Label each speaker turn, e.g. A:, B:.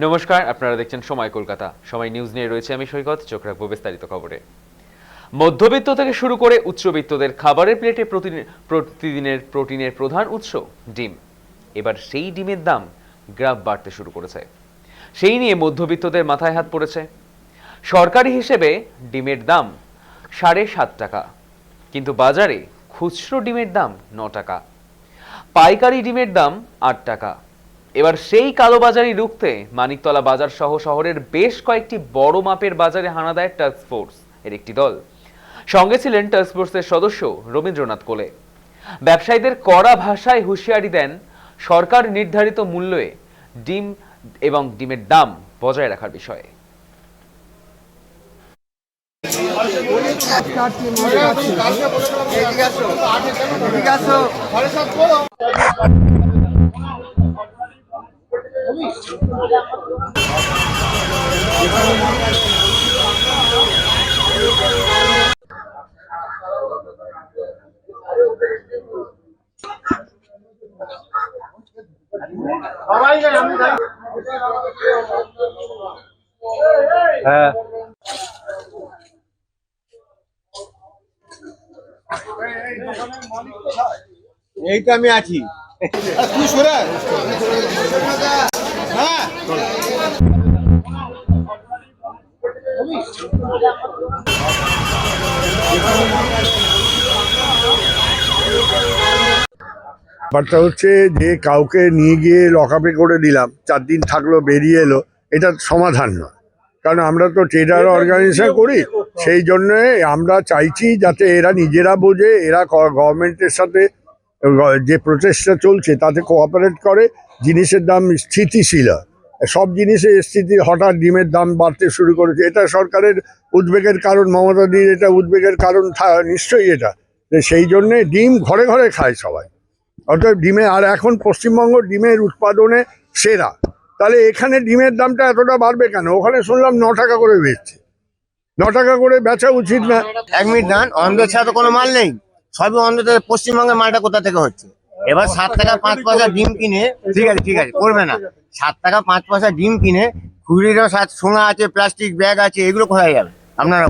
A: নমস্কার, আপনারা দেখছেন সময় কলকাতা। সময় নিউজ নিয়ে রয়েছে আমি সৈকত, চোখ রাখব বিস্তারিত খবরে। মধ্যবিত্ত থেকে শুরু করে উচ্চবিত্তদের খাবারের প্লেটে প্রতিদিন- প্রতিদিনের প্রোটিনের প্রধান উৎস ডিম। এবার সেই ডিমের দাম গ্রাফ বাড়তে শুরু করেছে। সেই নিয়ে মধ্যবিত্তদের মাথায় হাত পড়েছে। সরকারি হিসেবে ডিমের দাম সাড়ে সাত টাকা, কিন্তু বাজারে খুচরো ডিমের দাম ন টাকা। পাইকারি ডিমের দাম আট টাকা এবার সেই কালোবাজারি রুখতে মানিকতলা বাজার সহ শহরের বেশ কয়েকটি বড় মাপের বাজারে হানা দেয় টাস্ক ফোর্স, এর একটি দল। সঙ্গে ছিলেন টাস্ক ফোর্সের সদস্য রবীন্দ্রনাথ কোলে। ব্যবসায়ীদের কড়া ভাষায় হুঁশিয়ারি দেন সরকার নির্ধারিত মূল্যে ডিম এবং ডিমের দাম বজায় রাখার বিষয়ে।
B: হ্যাঁ।
C: এই তো আমি আছি। তুই সরে
B: ব্যাপারটা হচ্ছে যে কাউকে নিয়ে গিয়ে লকআপে করে দিলাম, চার দিন থাকল, বেরিয়ে এলো, এটা সমাধান নয়। কারণ আমরা তো ট্রেডার অর্গানাইজেশন করি, সেই জন্যে আমরা চাইছি যাতে এরা নিজেরা বোঝে, এরা গভর্নমেন্টের সাথে যে প্রচেষ্টা চলছে তাতে কোঅপারেট করে, জিনিসের দাম স্থিতিশীল। সব জিনিসের স্থিতি, হঠাৎ ডিমের দাম বাড়তে শুরু করেছে। এটা সরকারের উদ্বেগের কারণ, মমতা দির এটা উদ্বেগের কারণ নিশ্চয়ই এটা। সেই জন্যে ডিম ঘরে ঘরে খায় সবাই। অর্থাৎ ডিমে, আর এখন পশ্চিমবঙ্গ ডিমের উৎপাদনে সেরা। তাহলে এখানে ডিমের দামটা এতটা বাড়বে কেন? ওখানে শুনলাম ন টাকা করে বেচছে। ন টাকা করে বেচা উচিত না।
C: এক মিনিট দান অন্ধ্র ছাড়া তো কোনো মাল নেই। সবই অন্তত পশ্চিমবঙ্গের মালটা কোথা থেকে হচ্ছে? এবার সাত টাকা পাঁচ পয়সা ডিম কিনে, ঠিক আছে ঠিক আছে, করবে না। সাত টাকা পাঁচ পয়সা ডিম কিনে, খুঁড়িরও সাত সোনা আছে, প্লাস্টিক ব্যাগ আছে, এগুলো কোথায় যাবে? আপনারা